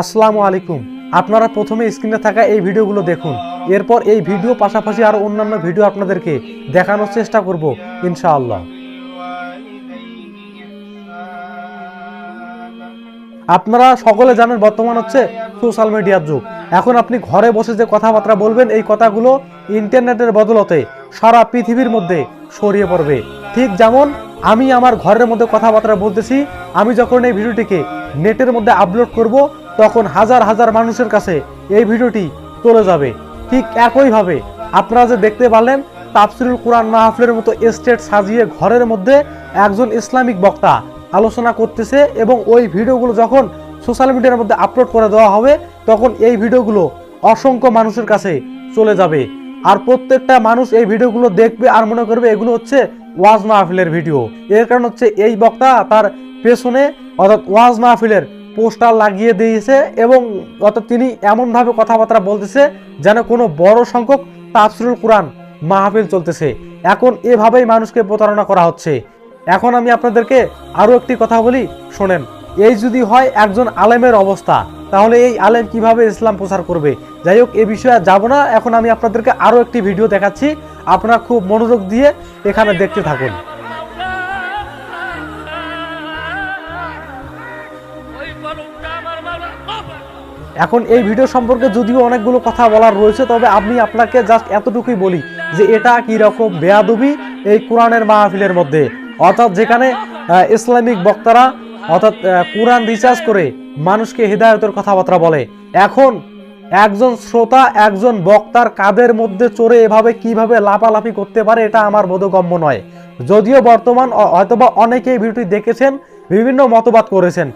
আসসালামু আলাইকুম। আপনারা প্রথমে স্ক্রিনে থাকা এই ভিডিওগুলো দেখুন। এরপর এই ভিডিও পাশাপাশি আরও অন্যান্য ভিডিও আপনাদেরকে দেখানোর চেষ্টা করব, ইনশাআল্লাহ। আপনারা সকলে জানেন বর্তমান হচ্ছে সোশ্যাল মিডিয়ার যুগ। এখন আপনি ঘরে বসে যে কথাবার্তা বলবেন, এই কথাগুলো ইন্টারনেটের বদলতে সারা পৃথিবীর মধ্যে ছড়িয়ে পড়বে। ঠিক যেমন আমি আমার ঘরের মধ্যে কথাবার্তা বলতেছি, আমি যখন এই ভিডিওটিকে নেটের মধ্যে আপলোড করব তখন হাজার হাজার মানুষের কাছে এই ভিডিওটি চলে যাবে। ঠিক একইভাবে আপনারা যে দেখতে পারলেন, তাফসিরুল কোরআন মাহফিলের মতো স্টেট সাজিয়ে ঘরের মধ্যে একজন ইসলামিক বক্তা আলোচনা করতেছে এবং ওই ভিডিওগুলো যখন সোশ্যাল মিডিয়ার মধ্যে আপলোড করে দেওয়া হবে, তখন এই ভিডিওগুলো অসংখ্য মানুষের কাছে চলে যাবে। আর প্রত্যেকটা মানুষ এই ভিডিওগুলো দেখবে আর মনে করবে এগুলো হচ্ছে ওয়াজ মাহফিলের ভিডিও। এর কারণ হচ্ছে এই বক্তা তার পেছনে অর্থাৎ ওয়াজ মাহফিলের পোস্টার লাগিয়ে দিয়েছে এবং অর্থাৎ তিনি এমনভাবে কথাবার্তা বলতেছে যেন কোনো বড় সংখ্যক তাফসিরুল কোরআন মাহফিল চলতেছে। এখন এভাবেই মানুষকে প্রতারণা করা হচ্ছে। এখন আমি আপনাদেরকে আরও একটি কথা বলি, শোনেন, এই যদি হয় একজন আলেমের অবস্থা, তাহলে এই আলেম কীভাবে ইসলাম প্রচার করবে? যাই হোক, এ বিষয়ে যাব না। এখন আমি আপনাদেরকে আরও একটি ভিডিও দেখাচ্ছি। আপনারা খুব মনোযোগ দিয়ে এখানে দেখতে থাকুন। এখন এই ভিডিও সম্পর্কে যদিও অনেকগুলো কথা বলার রয়েছে, তবে আমি আপনাকে জাস্ট এতটুকুই বলি যে এটা কি রকম বেয়াদবি এই কোরআনের মাহফিলের মধ্যে। অর্থাৎ যেখানে ইসলামিক বক্তারা, অর্থাৎ কোরআন রিচার্জ করে মানুষকে হৃদায়তের কথাবার্তা বলে। এখন একজন শ্রোতা, একজন বক্তার কাদের মধ্যে চড়ে এভাবে কীভাবে লাফালাফি করতে পারে, এটা আমার বোধগম্য নয়। যদিও বর্তমান হয়তোবা অনেকেই ভিডিওটি দেখেছেন, বিভিন্ন মতবাদ করেছেন।